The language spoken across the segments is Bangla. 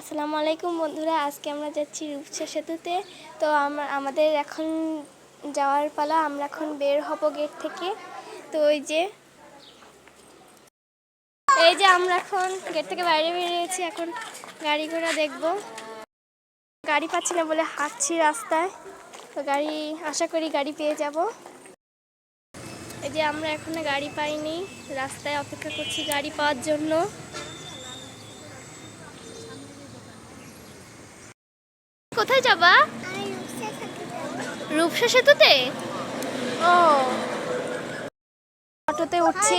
আসসালামু আলাইকুম বন্ধুরা, আজকে আমরা যাচ্ছি রূপসা সেতুতে। তো আমাদের এখন যাওয়ার পালা, আমরা এখন বের হব গেট থেকে। তো ওই যে, এই যে আমরা এখন গেট থেকে বাইরে বেরিয়েছি, এখন গাড়ি ঘোড়া দেখব। গাড়ি পাচ্ছি না বলে হাঁটছি রাস্তায়, তো গাড়ি, আশা করি গাড়ি পেয়ে যাব। এই যে আমরা এখনও গাড়ি পাইনি, রাস্তায় অপেক্ষা করছি গাড়ি পাওয়ার জন্য। কোথায় যাবা? রূপসা সেতুতে? ও। অটোতে উঠছি।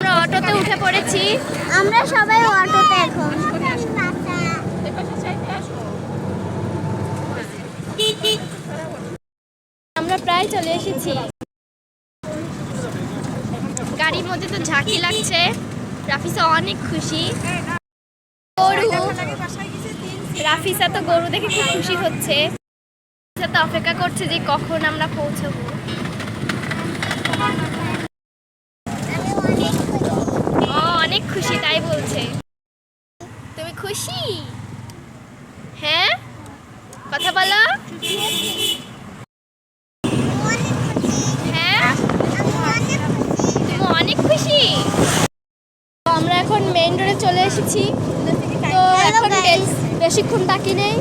আমরা অটোতে উঠে পড়েছি। আমরা সবাই অটোতে এখন। আমরা প্রায় চলে এসেছি। গাড়ির মধ্যে তো ঝাঁকি লাগছে। রাফিসা অনেক খুশি। গরু। রাফিসা তো গরু দেখে খুব খুশি হচ্ছে। রাফিসা তো অপেক্ষা করছে যে কখন আমরা পৌঁছবো। অনেক খুশি তাই বলছে। তুমি খুশি? হ্যাঁ? কথা বলো। হ্যাঁ? অনেক খুশি। তো আমরা এখন মেইন রোডে চলে এসেছি। এখন বেশিক্ষণ বাকি নেই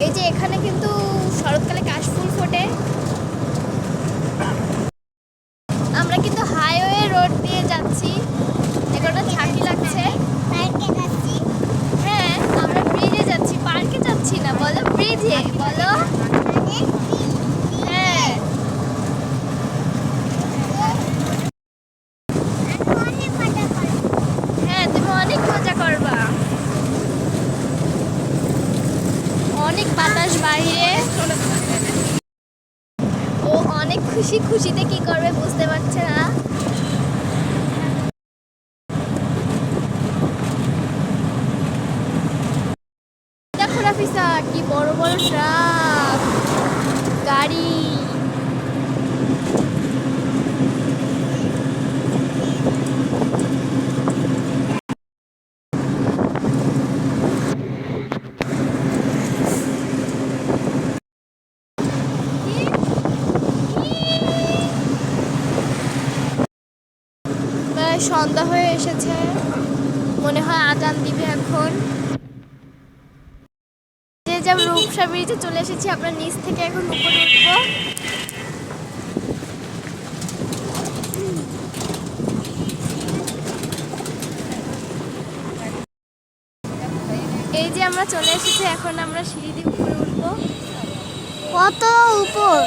এই যে এখানে কিন্তু শরৎকালে কাশফুল ফোটে আমরা কিন্তু হাইওয়ে রোড দিয়ে যাচ্ছি এখানে ঝাঁকি লাগছে হ্যাঁ আমরা ব্রিজে যাচ্ছি পার্কে যাচ্ছি না বলো ব্রিজে বলো? হ্যাঁ। হ্যাঁ অনেক বাতাস বাইরে। ও অনেক খুশি খুশিতে কি করবে বুঝতে পারছে না? রাফিসা কি বড় বড় ট্রাক, গাড়ি। প্রায় সন্ধ্যা হয়ে এসেছে। মনে হয় আজান দিবে এখন। যে রূপসা ব্রিজে চলে এসেছি, আমরা নিচ থেকে এখন উপরে উঠবো। এই যে আমরা চলে এসেছি, এখন আমরা সিঁড়ি দিয়ে উপরে উঠবো। কত উপর?